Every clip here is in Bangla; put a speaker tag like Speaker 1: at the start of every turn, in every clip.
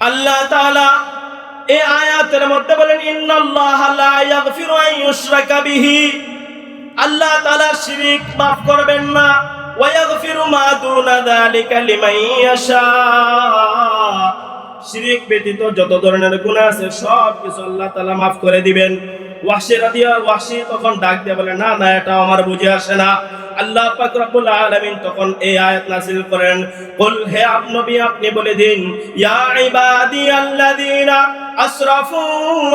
Speaker 1: আল্লাহ তাআলা এই আয়াতের মধ্যে বলেন, ইন্নাল্লাহা লা ইয়াগফিরু আন ইউশরাকা বিহি। আল্লাহ তাআলা শিরিক maaf করবেন না। ওয়া ইয়াগফিরু মা দুনা যালিকা লিমান ইয়াশা। শিরিক ব্যতীত যত ধরনের গুনাহ আছে সব কিছু আল্লাহ তাআলা maaf করে দিবেন। ওয়াসি রাদিয়া ওয়াসি তখন ডাক দিয়ে বলে, না না, এটা আমার বুঝে আসে না। আল্লাহ পাক রব্বুল আলামিন তখন এই আয়াত নাযিল করেন। কুল হে নবী, আপনি বলে দিন, ইয়া ইবাদি আল্লাযিনা আসরাফু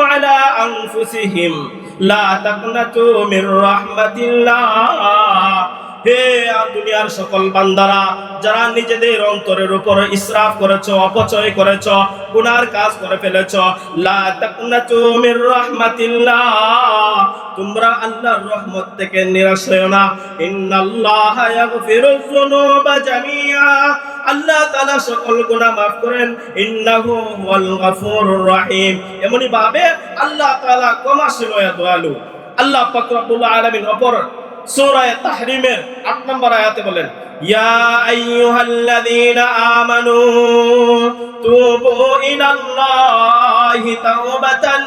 Speaker 1: আলা আনফুসিহিম, লা তাকনাতু মির রাহমাতিল্লাহ। হে দুনিয়ার সকল বান্দারা, যারা নিজেদের অন্তরের উপর ইসরাফ করেছ, অপচয় করেছ, গুনার কাজ করে ফেলেছ, লা তোমরা আল্লাহর রহমত থেকে নিরাশ না। আল্লাহ সকল করেন। রহিম। এমনি ভাবে আল্লাহ তাআলা ক্ষমাশীল আল্লাহ পাক রব্বুল আলামিন অপর সূরা তাহরিমের 8 নম্বর আয়াতে বলেন, ইয়া আইয়ুহাল্লাযীনা আমানু তুবু ইলাল্লাহি তাওবাতান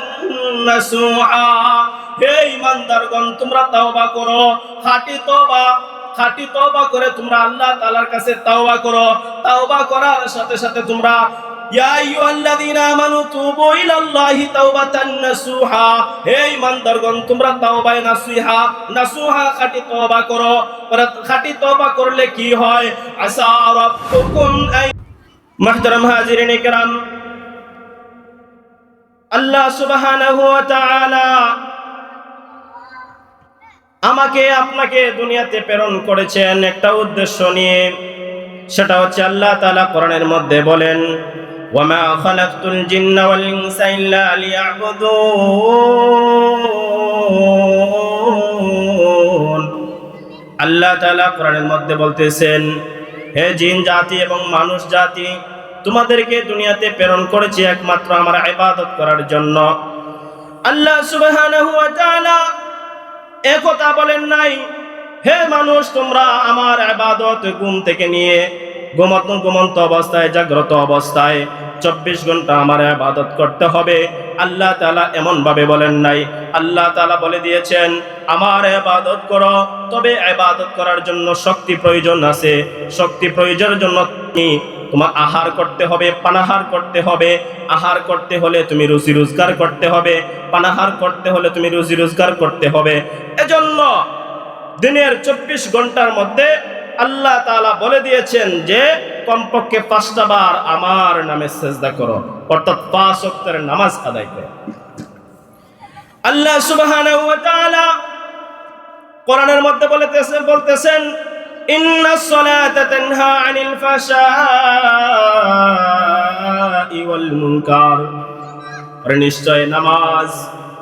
Speaker 1: নাসুহা। হে ঈমানদারগণ, তোমরা তাওবা করো, খাঁটি তওবা খাঁটি তওবা করে তোমরা আল্লাহ তাআলার কাছে তাওবা করো। তাওবা করার সাথে সাথে তোমরা হে তোমরা করো। করলে কি হয়? আমাকে আপনাকে দুনিয়াতে প্রেরণ করেছেন একটা উদ্দেশ্য নিয়ে। সেটা হচ্ছে আল্লাহ তাআলা কোরআনের মধ্যে বলেন খালাকতুল জিন্না ওয়াল ইনসা ইল্লা লিয়াবুদুন আল্লাহ তাআলা কোরআনের মধ্যে বলতেছেন, হে জিন জাতি এবং মানুষ জাতি, তোমাদেরকে দুনিয়াতে প্রেরণ করেছি একমাত্র আমার ইবাদত করার জন্য। আল্লাহ সুবহানাহু ওয়া তাআলা একথা বলেন নাই, হে মানুষ তোমরা আমার আবাদত ঘুম থেকে নিয়ে ঘুমন্ত ঘুমন্ত অবস্থায়, জাগ্রত অবস্থায় চব্বিশ ঘণ্টা আমার আবাদত করতে হবে। আল্লাহ তালা এমন ভাবে বলেন নাই। আল্লাহ তালা বলে দিয়েছেন, আমার আবাদত করো, তবে আবাদত করার জন্য শক্তি প্রয়োজন আছে। শক্তি প্রয়োজনের জন্য তুমি তোমার আহার করতে হবে, পানাহার করতে হবে। আহার করতে হলে তুমি রুজি রোজগার করতে হবে। পানাহার করতে হলে তুমি রুজি রোজগার করতে হবে। এজন্য দিনের চব্বিশ ঘণ্টার মধ্যে আল্লাহ তাআলা বলে দিয়েছেন যে, কমপক্ষে পাঁচটা বার আমার নামে সেজদা করো। অর্থাৎ পাঁচ ওয়াক্তের নামাজ আদায় করো। আল্লাহ তাআলা কোরআনের মধ্যে বলতেছেন বলতেছেন, ইন্না সলাতা তানহা আনিল ফাশাই ওয়াল মুনকার। আর নিশ্চয় নামাজ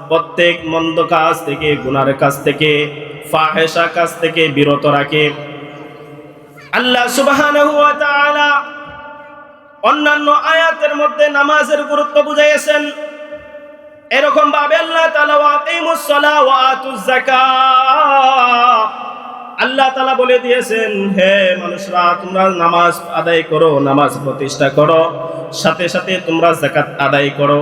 Speaker 1: প্রত্যেক মন্দ কাজ থেকে, গুনার কাজ থেকে ফাহেসা কাজ থেকে বিরত রাখে। আল্লাহ ওয়া অন্যান্য আয়াতের মধ্যে নামাজের গুরুত্ব বুঝাইয়েছেন। এরকম ভাবে আল্লাহ আল্লাহ তালা বলে দিয়েছেন, হে মানুষরা, তোমরা নামাজ আদায় করো, নামাজ প্রতিষ্ঠা করো, সাথে সাথে তোমরা যাকাত আদায় করো।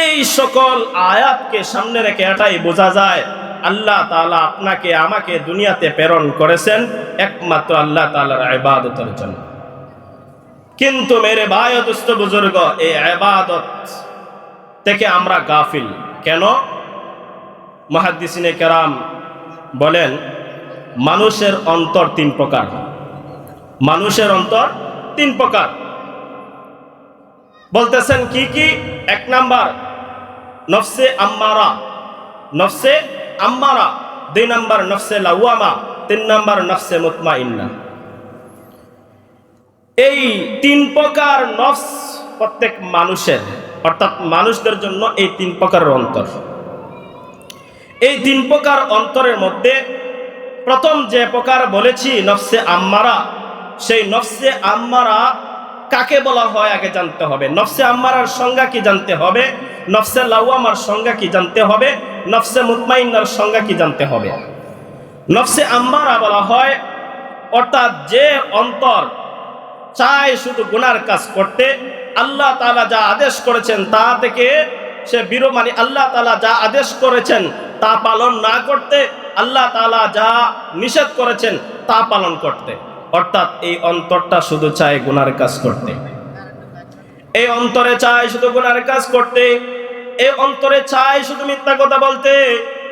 Speaker 1: এই সকল আয়াতকে সামনে রেখে এটাই বোঝা যায় আল্লাহ তাআলা আপনাকে, আমাকে দুনিয়াতে প্রেরণ করেছেন একমাত্র আল্লাহ তাআলার ইবাদতের জন্য। কিন্তু মেরে ভাই দুস্থ বুজুর্গ, এই ইবাদত থেকে আমরা গাফিল। কেন? মুহাদ্দিসিনে কেরাম বলেন, মানুষের অন্তর তিন প্রকার মানুষের অন্তর তিন প্রকার। বলতেছেন কি কি? এক নাম্বার, নফসে আম্মারা। নফসে আম্মারা, দুই নাম্বার নফসে লাউয়ামা তিন নাম্বার নফসে মুতমাইন্না। এই তিন প্রকার নফস প্রত্যেক মানুষের, অর্থাৎ মানুষদের জন্য এই তিন প্রকারের অন্তর। এই তিন প্রকার অন্তরের মধ্যে প্রথম যে প্রকার বলেছি নফসে আম্মারা, সেই নফসে আম্মারা কাকে বলা হয় আগে জানতে হবে? নফসে আম্মারার সংজ্ঞা কি জানতে হবে? নফসে লাউয়ামার সংজ্ঞা কি জানতে হবে? নফসে মুতমাইন্নার সংজ্ঞা কি জানতে হবে? নফসে আম্মারা বলা হয়, অর্থাৎ যে অন্তর চায় শুধু গুনার কাজ করতে, আল্লাহ তালা যা আদেশ করেছেন তা থেকে সে বিরো মানে আল্লাহ তালা যা আদেশ করেছেন তা পালন না করতে, আল্লাহ তালা যা নিষেধ করেছেন তা পালন করতে। অর্থাৎ এই অন্তরটা শুধু চায় গুনার কাজ করতে। এই অন্তরে চায় শুধু গুনার কাজ করতে। এই অন্তরে চায় শুধু মিথ্যা কথা বলতে।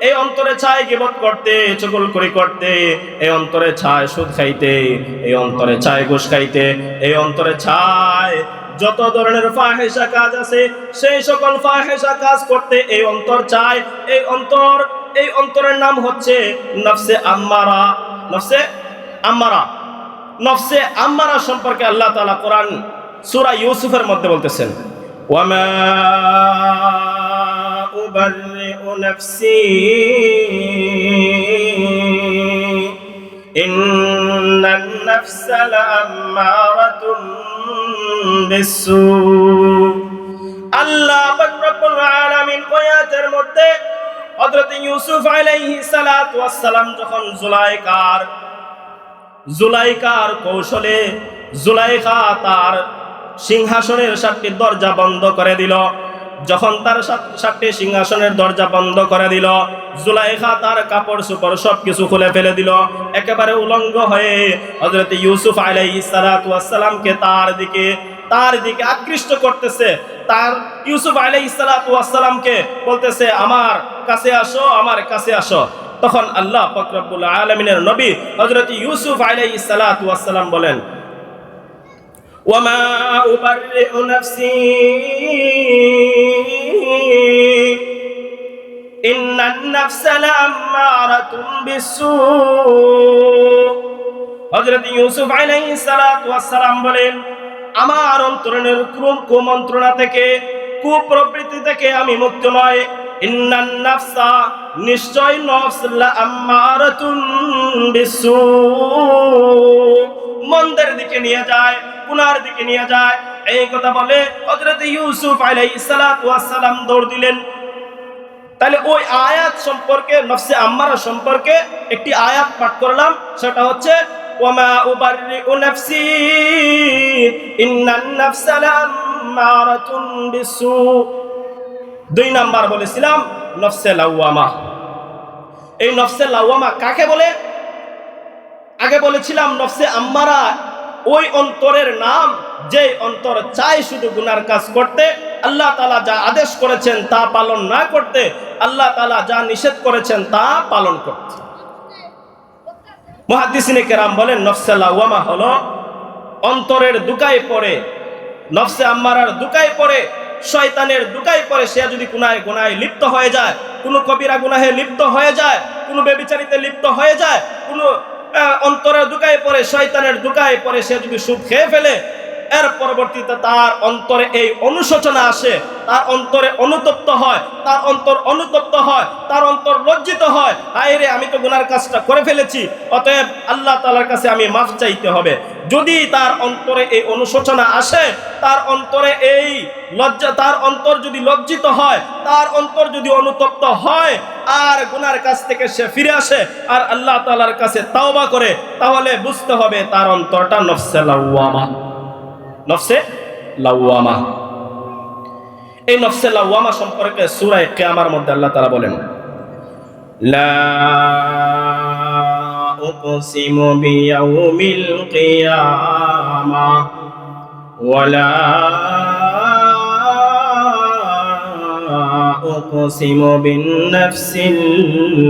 Speaker 1: এই অন্তরে চায় গিবত করতে চগল করে করতে। এই অন্তরে চায় সুদ খাইতে। এই অন্তরে চায় ঘুষ খাইতে। এই অন্তরে চায় যত ধরনের ফাহেসা কাজ আছে, সেই সকল ফাহেসা কাজ করতে এই অন্তর চায়। এই অন্তর, এই অন্তরের নাম হচ্ছে নফসে আম্মারা। নফসে আম্মারা। নফসে আম্মারা সম্পর্কে আল্লাহ তালা কোরআন সুরা ইউসুফের মধ্যে বলতেছেন আল্লাহ মধ্যে ইউসুফ আলাইহিস যখন জুলাইকার জুলাইকার কৌশলে জুলাইখা তার সিংহাসনের সাতটি দরজা বন্ধ করে দিল। যখন তার সাতটি সিংহাসনের দরজা বন্ধ করে দিল জুলাইখা তার কাপড় চোপড় সব কিছু খুলে ফেলে দিল। একেবারে উলঙ্গ হয়ে হজরত ইউসুফ আলাইহিস সালাতু ওয়াস তার দিকে তার দিকে আকৃষ্ট করতেছে। তার ইউসুফ আলাইহিস সালাতু ওয়াস বলতেছে, আমার কাছে আসো, আমার কাছে আসো। তখন আল্লাহ ফকরবুল আলমিনের নবী হজরত ইউসুফ আলাইহিস সালাতু ওয়াস সালাম বলেন وما أبرئ نفسي إن النفس لأمارة بالسوء হজরত ইউসুফ আলাইহিস সালাতু ওয়াস সালাম বলেন আমার অন্তরের ক্রম কুমন্ত্রণা থেকে কুপ্রবৃত্তি থেকে আমি মুক্ত নয় মন্দের দিকে নিয়ে যায়, গুনার দিকে নিয়ে যায়। এই কথা বলে ইউসুফ আলাইহিস সালাতু ওয়াস সালাম দৌড় দিলেন। তাহলে ওই আয়াত সম্পর্কে, নফসে আম্মারা সম্পর্কে একটি আয়াত পাঠ করলাম। সেটা হচ্ছে ওমা দুই নাম্বার বলেছিলাম, নফসে লাওয়ামা এই নফসে লাওয়ামা কাকে বলে? আগে বলেছিলাম, নফসে আম্মারা ওই অন্তরের নাম যে অন্তর চায় শুধু গুনার কাজ করতে। আল্লাহ তালা যা আদেশ করেছেন তা পালন না করতে, আল্লাহ তালা যা নিষেধ করেছেন তা পালন করতে। মহাদিসিনে কেরাম বলেন, নফসে লাওয়ামা হলো অন্তরের দুকায় পড়ে, নফসে আম্মারার দুকায় পড়ে শয়তানের দুকায় পরে সে যদি কোনায় গোনায় লিপ্ত হয়ে যায়, কোনো কবিরা গুনাহে লিপ্ত হয়ে যায়, কোনো বেবিচারিতে লিপ্ত হয়ে যায়, কোনো অন্তরের দুকায় পরে শয়তানের দুকায় পরে সে যদি সুদ খেয়ে ফেলে এর পরবর্তীতে তার অন্তরে এই অনুশোচনা আসে, তার অন্তরে অনুতপ্ত হয়, তার অন্তর অনুতপ্ত হয়, তার অন্তর লজ্জিত হয় হায় রে আমি তো গুনার কাজটা করে ফেলেছি, অতএব আল্লাহ তালার কাছে আমি মাফ চাইতে হবে। যদি তার অন্তরে এই অনুশোচনা আসে, তার অন্তরে এই লজ্জা, তার অন্তর যদি লজ্জিত হয়, তার অন্তর যদি অনুতপ্ত হয়, আর গুনার কাছ থেকে সে ফিরে আসে, আর আল্লাহ তালার কাছে তাওবা করে, তাহলে বুঝতে হবে তার অন্তরটা নফসে লাওয়ামা। নফসে লাওয়ামা। এই নফসে লাওয়ামা সম্পর্কে সূরায়ে কিয়ামার মধ্যে আল্লাহ তাআলা বলেন, লা উকসিমু বিয়াউমিল কিয়ামা ওয়ালা উকসিমু বিন নাফসিল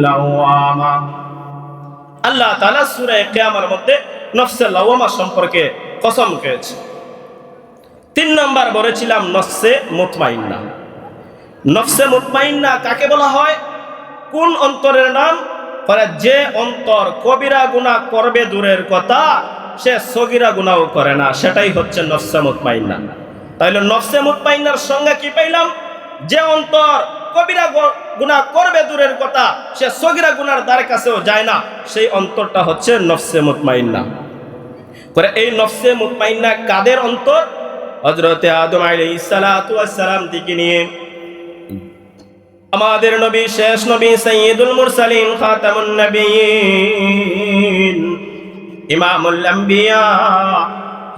Speaker 1: লাওয়ামা। আল্লাহ তাআলা সূরায়ে কিয়ামার মধ্যে নফসে লাওয়ামা সম্পর্কে কসম খেয়েছে। তিন নম্বর বলেছিলাম নফসে মুতমাইন্না। নফসে মুতমাইন্না কাকে বলা হয়? কোন অন্তরের নাম? করে যে অন্তর কবিরা গুনাহ করবে দূরের কথা, সে সগিরা গুনাও করে না। সেটাই হচ্ছে নফসে মুতমাইন্না। তাইলে নফসে মুতমাইন্নার সঙ্গে কি পাইলাম? যে অন্তর কবিরা গ- গুনাহ করবে দূরের কথা, সে সগিরা গুনার দ্বার কাছেও যায় না। সেই অন্তরটা হচ্ছে নফসে মুতমাইন্না। করে এই নফসে মুতমাইন্না কাদের অন্তর? হজরতে আদম সালাতু সালাম থেকে নিয়ে। আমাদের নবী, শেষ নবী সাইয়্যিদুল মুরসালিন, খাতামুন নবিয়্যিন ইমামুল আম্বিয়া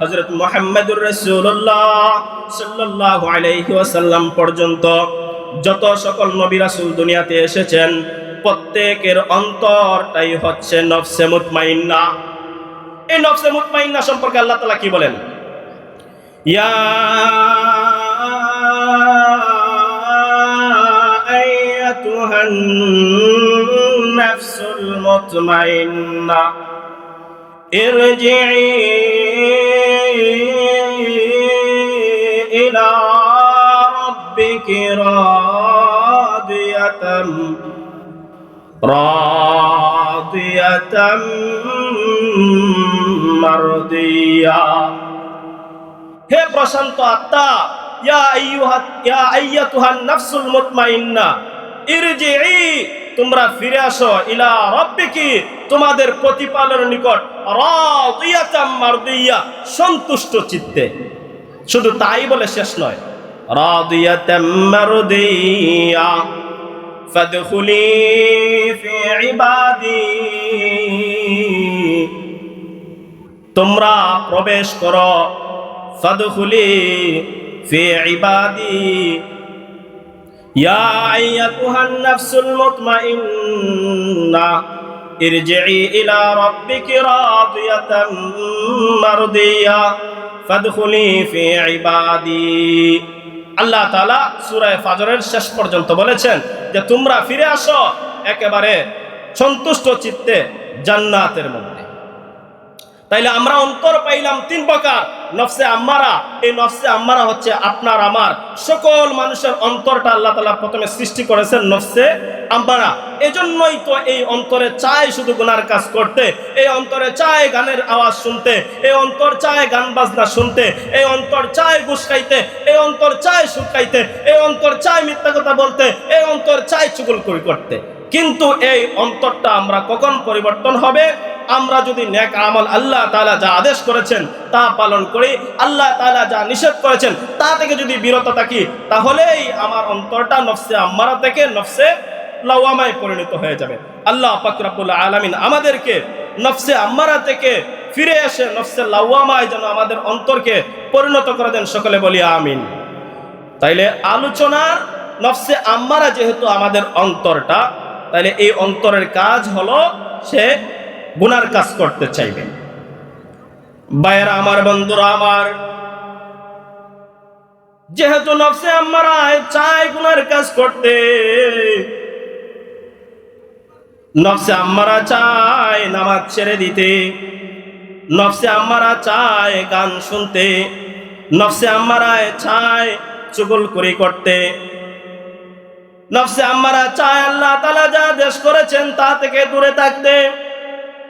Speaker 1: হজরত মোহাম্মদুর রসুল্লাহ সাল্লাহ আলাইহি ওয়াসাল্লাম পর্যন্ত যত সকল নবী রাসূল দুনিয়াতে এসেছেন, প্রত্যেকের অন্তরটাই হচ্ছে নফসে মুতমাইন্না। এই নফসে মুতমাইন্না সম্পর্কে আল্লাহ তাআলা কি বলেন? يا أيتها النفس المطمئنة ارجعي إلى ربك راضية راضية مرضية. হে প্রশান্ত আত্মা নাফসুল মুতমাইন্না ইরজিই তোমরা ফিরে আসো ইলা রব্বিকি, তোমাদের প্রতিপালনের নিকট রাদিয়াতাম মারদিয়া, সন্তুষ্ট চিত্তে। শুধু তাই বলে শেষ নয়, রাদিয়াতাম মারদিয়া, ফাদখুলি ফি ইবাদি। তোমরা প্রবেশ করো ফাদখুলি ফি ইবাদি يا أيتها النفس المطمئنة ارجعي إلى ربك راضية مرضية فادخلي في عبادي আল্লাহ তাআলা সূরা ফাজরের শেষ পর্যন্ত বলেছেন যে তোমরা ফিরে আসো একেবারে সন্তুষ্ট চিত্তে জান্নাতের মধ্যে তাইলে আমরা অন্তর পাইলাম তিন প্রকার নফসে আম্মারা, এই নফসে আম্মারা হচ্ছে আপনার, আমার। সকল মানুষের অন্তরটা আল্লাহ তালা প্রথমে সৃষ্টি করেছেন নফসে আম্মারা। এজন্যই তো এই অন্তরে চায় শুধু গুনার কাজ করতে, এই অন্তরে চায় গানের আওয়াজ শুনতে, এই অন্তর চায় গান বাজনা শুনতে, এই অন্তর চায় ঘুষ খাইতে, এই অন্তর চায় সুখ খাইতে, এই অন্তর চায় মিথ্যা কথা বলতে, এই অন্তর চায় চুগুল করি করতে। কিন্তু এই অন্তরটা আমরা কখন পরিবর্তন হবে? আমরা যদি নেক আমল আল্লাহ তাআলা যা আদেশ করেছেন তা পালন করি, আল্লাহ তালা যা নিষেধ করেছেন তা থেকে যদি বিরত থাকি, তাহলেই আমার অন্তরটা নফসে আম্মারা থেকে নফসে লাওয়ামায় পরিণত হয়ে যাবে। আল্লাহ পাক রব্বুল আলামিন আমাদেরকে নফসে আম্মারা থেকে ফিরে এসে নফসে লাওয়ামায় যেন আমাদের অন্তরকে পরিণত করে দেন, সকলে বলি আমিন। তাইলে আলোচনার নফসে আম্মারা যেহেতু আমাদের অন্তরটা, তাইলে এই অন্তরের কাজ হলো সে গুনার কাজ করতে চাইবে। বাইরা আমার বন্ধুরা, আমার যেহেতু নফসে আম্মারা চায় গুনার কাজ করতে। নফসে আম্মারা চায় নামাজ ছেড়ে দিতে। নফসে আম্মারা চায় গান শুনতে। নফসে আম্মারায় চায় চুগল করে করতে। নফসে আম্মারা চায় আল্লাহ তালা যা দেশ করেছেন তা থেকে দূরে থাকতে।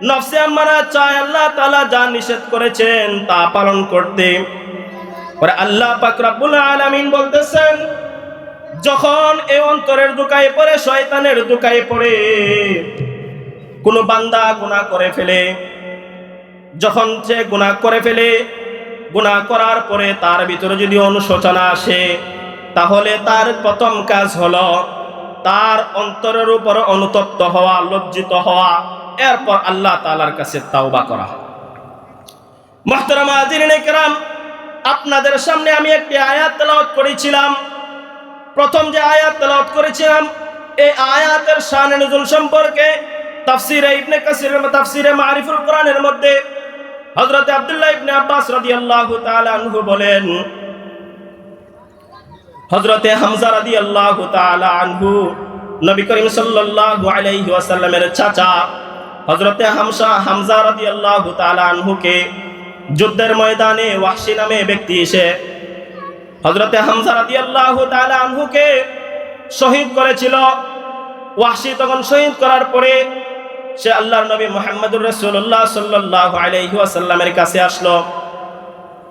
Speaker 1: নফসে আম্মারা চায় আল্লাহ তালা যা নিষেধ করেছেন তা পালন করতে। পরে আল্লাহ পাক রব্বুল আলামিন বলতেছেন, যখন এই অন্তরের দুকায় পড়ে, শয়তানের দুকায় পড়ে, কোনো বান্দা গুনাহ করে ফেলে। যখন সে গুনাহ করে ফেলে, গুনাহ করার পরে তার ভিতরে যদি অনুশোচনা আসে, তাহলে তার প্রথম কাজ হলো তার অন্তরের উপর অনুতপ্ত হওয়া, লজ্জিত হওয়া। এরপর আল্লাহ তালার কাছে তাওবা করা কেরাম, আপনাদের সামনে আমি একটি আয়াত করেছিলাম। প্রথম যে আয়াত করেছিলাম, এই আয়াতের শানে সম্পর্কে তাফসিরে ইবনে কাসিরের তাফসিরে মারিফুল কোরআনের মধ্যে ইবনে আব্বাস তাআলা আনহু বলেন, হযরতে হামজা রাদিয়াল্লাহু তাআলা আনহু নবী করিম সাল্লাল্লাহু আলাইহি ওয়াসাল্লামের চাচা হযরতে হামসা, হামজা রাদিয়াল্লাহু তাআলা আনহুকে যুদ্ধের ময়দানে ওয়াহশি নামে ব্যক্তি এসে হযরতে হামজা রাদিয়াল্লাহু তাআলা আনহুকে শহীদ করেছিল। ওয়াহশি তখন শহীদ করার পরে সে আল্লাহর নবী মুহাম্মদুর রাসূলুল্লাহ সাল্লাল্লাহু আলাইহি ওয়াসাল্লামের কাছে আসলো।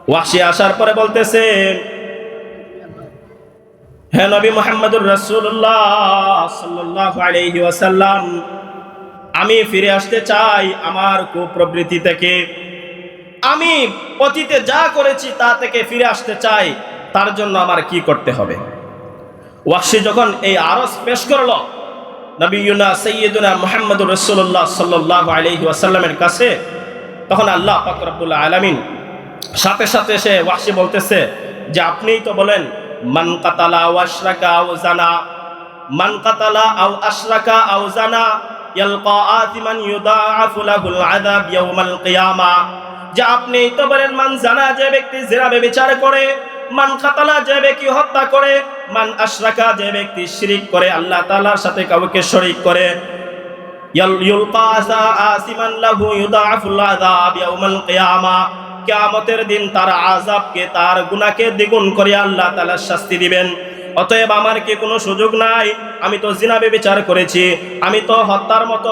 Speaker 1: ওয়াহশি আসার পরে বলতেছে, হে নবী মোহাম্মদুর রাসূলুল্লাহ সাল্লাল্লাহু আলাইহি ওয়াসাল্লাম আমি ফিরে আসতে চাই আমার কুপ্রবৃত্তি থেকে। আমি অতীতে যা করেছি তা থেকে ফিরে আসতে চাই, তার জন্য আমার কি করতে হবে? ওয়াসি যখন এই আরস পেশ করল, নবীনা সৈয়দুনা মোহাম্মদুর রসুল্লাহ সাল্লাহ আলহি ওয়াসাল্লামের কাছে, তখন আল্লাহ পাক রব্বুল আলমিন সাথে সাথে সে ওয়াসি বলতেছে যে, আপনিই তো বলেন, মান কাতালা আও আশরাকা জানা, মান কাতালা আও আশরাকা আও জানা ইয়ালকা আতিমান ইউদাআফু লাহুল আযাব ইয়াউমাল কিয়ামা। যে আপনিই তো মান জানা যে ব্যক্তি জিনা ব্যভিচার করে, মান কাতালা যে ব্যক্তি হত্যা করে, মান আশরাকা যে ব্যক্তি শিরিক করে, আল্লাহ তাআলার সাথে কাউকে শরীক করে। ইউলকা আসিমান লাহু ইউদাআফুল আযাব ইয়াউমাল কিয়ামা। কিয়ামতের দিন তার আযাবকে, তার গুনাহকে দ্বিগুণ করে আল্লাহ তাআলা শাস্তি দিবেন। অতএব আমার কি কোনো সুযোগ নাই? আমি তো জিনা বিচার করেছি, আমি তো হত্যার মতো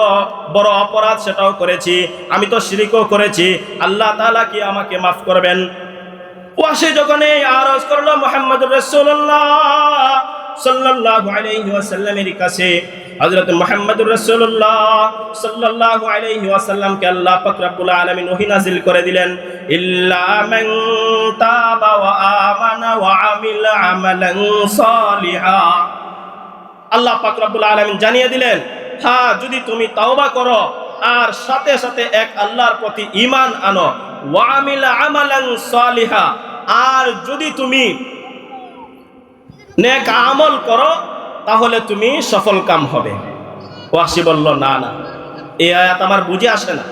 Speaker 1: বড় অপরাধ সেটাও করেছি, আমি তো শিরিকও করেছি। আল্লাহ তালা কি আমাকে মাফ করবেন? ওয়াসে যখন এই আরজ করল মোহাম্মদ রাসূলুল্লাহ। সাল্লাল্লাহু আলাইহি ওয়াসাল্লামের কাছে হযরত মুহাম্মদুর রাসূলুল্লাহ সাল্লাল্লাহু আলাইহি ওয়াসাল্লামকে আল্লাহ পাক রব্বুল আলামিন ওহী নাযিল করে দিলেন, ইল্লা মান তাবা ওয়া আমানা ওয়া আমিলা আমালান সালিহা। আল্লাহ পাক রব্বুল আলামিন জানিয়ে দিলেন হ্যাঁ যদি তুমি তাওবা করো আর সাথে সাথে এক আল্লাহর প্রতি ঈমান আনো, ওয়া আমিলা আমালান সালিহা। আর যদি তুমি নেক আমল করো, তাহলে তুমি সফল কাম হবে। ওয়াসি বলল, না না, এই আয়াত আমার বুঝে আসে না।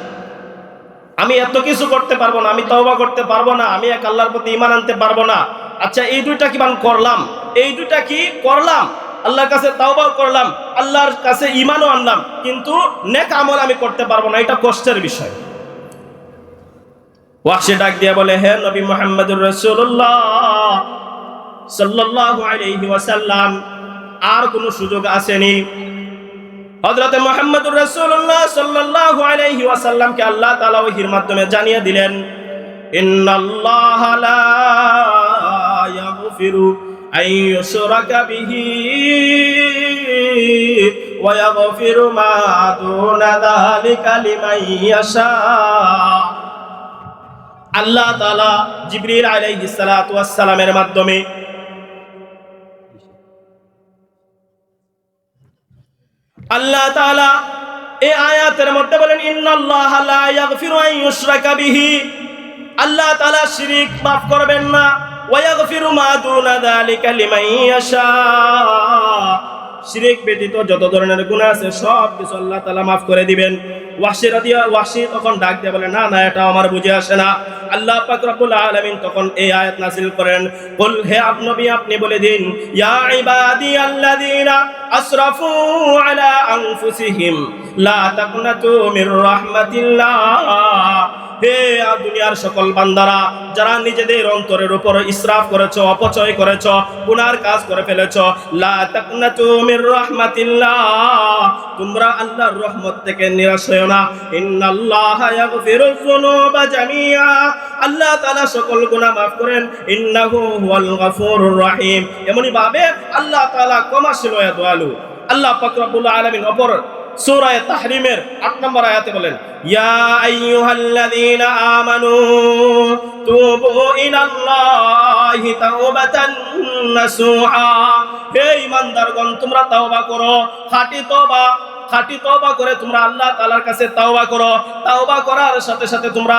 Speaker 1: আমি এত কিছু করতে পারব না, আমি তওবা করতে পারব না, আমি এক আল্লাহর প্রতি ইমান আনতে পারব না। আচ্ছা এই দুইটা কি মান করলাম? এই দুইটা কি করলাম? আল্লাহর কাছে তাওবাও করলাম, আল্লাহর কাছে ইমানও আনলাম, কিন্তু নেক আমল আমি করতে পারব না, এটা কষ্টের বিষয়। ওয়াসি ডাক দিয়ে বলে, হে নবী মোহাম্মদুর রাসূলুল্লাহ সাল্লাল্লাহু আর কোন সুযোগ আসেনি। হযরত মুহাম্মদুর রাসূলুল্লাহ সাল্লাল্লাহু আলাইহি ওয়াসাল্লামকে আল্লাহ তাআলা ওহীর মাধ্যমে জানিয়ে দিলেন ওয়া আল্লাহ তাআলা জিবরিল সালামের মাধ্যমে আল্লাহ তাআলা এই আয়াতের মধ্যে বলেন, ইন্নাল্লাহ লা ইয়াগফিরু আন ইউশরাকা বিহি। আল্লাহ তাআলা শিরিক maaf করবেন না। ওয়া ইয়াগফিরু মা দুনা যালিকা লিমান ইয়াশা। শিরিক ব্যতীত যত ধরনের গুনাহ আছে, সব কিছু আল্লাহ তাআলা মাফ করে দিবেন। ওয়াসি রাদিয়া ওয়াসি তখন ডাক দিয়ে বলে, না না, এটা আমার বুঝে আসে না। আল্লাহ পাক রব্বুল আলামিন তখন এই আয়াত নাযিল করেন। কুল, হে আপনি আপনি বলে দিন, ইয়া ইবাদি আল্লাযীনা আসরাফু আলা আনফুসিহিম, লা তাকনাতু মির রাহমাতিল্লাহ। হে দুনিয়ার সকল বান্দারা, যারা নিজেদের অন্তরের উপর ইসরাফ করেছ, অপচয় করেছ, গুনার কাজ করে ফেলেছ রাহমাতিল্লাহ। তোমরা আল্লাহর রহমত থেকে নিরাশ হয়ো না। ইন্নাল্লাহা ইয়াগফিরুয যুনুবা জামিআ আল্লাহ তাআলা সকল গুনাহ maaf করেন। ইন্নাহু হুয়াল গফুরুর রহিম। এমনি ভাবে আল্লাহ তাআলা ক্ষমাশীল ও দয়ালু। আল্লাহ পাক রব্বুল আলামিন অপর সূরা তাহরিমের 8 নম্বর আয়াতে বলেন, ইয়া আইয়ুহাল্লাযীনা আমানু তুবু ইলাল্লাহি তাওবাতান নাসুহা। হে ঈমানদারগণ, তোমরা তাওবা করো, খাঁটি তওবা খাঁটি তওবা করে তোমরা আল্লাহ তাআলার কাছে তাওবা করো। তাওবা করার সাথে সাথে তোমরা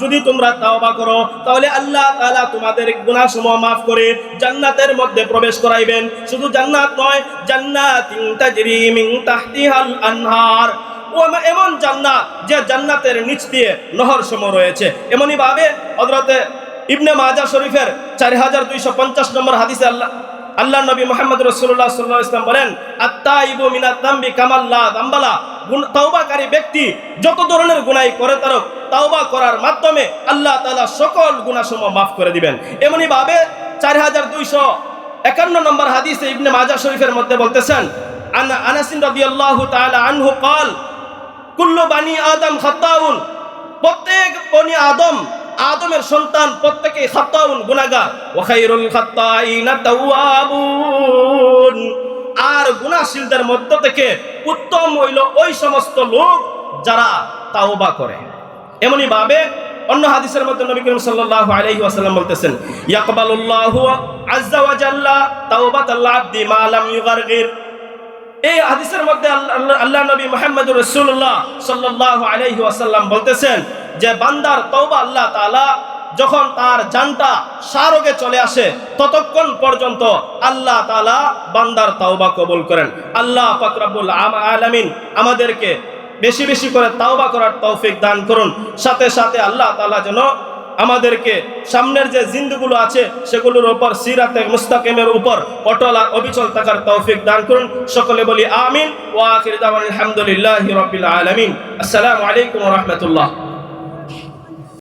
Speaker 1: যদি তোমরা তাওবা করো, তাহলে আল্লাহ তাআলা তোমাদের গুনাহসমূহ maaf করে জান্নাতের মধ্যে প্রবেশ করাইবেন। শুধু জান্নাত নয়, জান্নাতিন তাজরি মিন তাহতিহাল আনহার। এমন জান্নাত যে জান্নাতের নিচ দিয়ে নহর রয়েছে। এমনই ভাবে হযরতে ইবনে মাজাহ শরীফের চার হাজার দুইশো পঞ্চাশ নম্বর হাদিসে আল্লাহ আল্লাহ নবী মোহাম্মদ রসুল্লাহ সাল্লাহ ইসলাম বলেন আত্মা ইবু মিনাত দাম্বি কামাল্লা দাম্বালা তাওবাকারী ব্যক্তি যত ধরনের গুনাই করে তার তাওবা করার মাধ্যমে আল্লাহ তাআলা সকল গুনাহসমূহ মাফ করে দিবেন এমনি ভাবে চার হাজার দুইশো একান্ন নম্বর হাদিসে ইবনে মাজাহ শরীফের মধ্যে বলতেছেন আন আনাসিন রাদিয়াল্লাহু তাআলা আনহু قال কুল্লু বানি আদম খাত্তাউন প্রত্যেক বনি আদম আদমের সন্তান প্রত্যেকে খাত্তাউন গুনাহগার। ওয়া খায়রুল খাত্তাইনা তাওয়াবুন। আর গুনাশীলদের মধ্য থেকে উত্তম হইল ওই সমস্ত লোক যারা তাওবা করে। এমনি ভাবে অন্য হাদিসের মধ্যে নবী করিম সাল্লাল্লাহু আলাইহি ওয়াসাল্লাম বলতেছেন, ইয়াকবালুল্লাহু আযজা ওয়া জাল্লা তাওবাতাল আবদি মা লাম ইউগারগির। এই হাদিসের মধ্যে আল্লাহ নবী মুহাম্মদুর রাসূলুল্লাহ সাল্লাল্লাহু আলাইহি ওয়াসাল্লাম বলতেছেন যে বান্দার তওবা আল্লাহ তাআলা যখন তার জানটা সারোগে চলে আসে, ততক্ষণ পর্যন্ত আল্লাহ তালা বান্দার তাওবা কবুল করেন। আল্লাহ আম- আলামিন আমাদেরকে বেশি বেশি করে তাওবা করার তৌফিক দান করুন। সাথে সাথে আল্লাহ তালা যেন আমাদেরকে সামনের যে জিন্দুগুলো আছে, সেগুলোর উপর সিরাতে মুস্তাকিমের উপর অটল আর অবিচল থাকার তৌফিক দান করুন। সকলে বলি আমিন। ওয়া আখির দাওয়ান আলহামদুলিল্লাহি রাব্বিল আলামিন। আসসালামু আলাইকুম ওয়া রাহমাতুল্লাহ।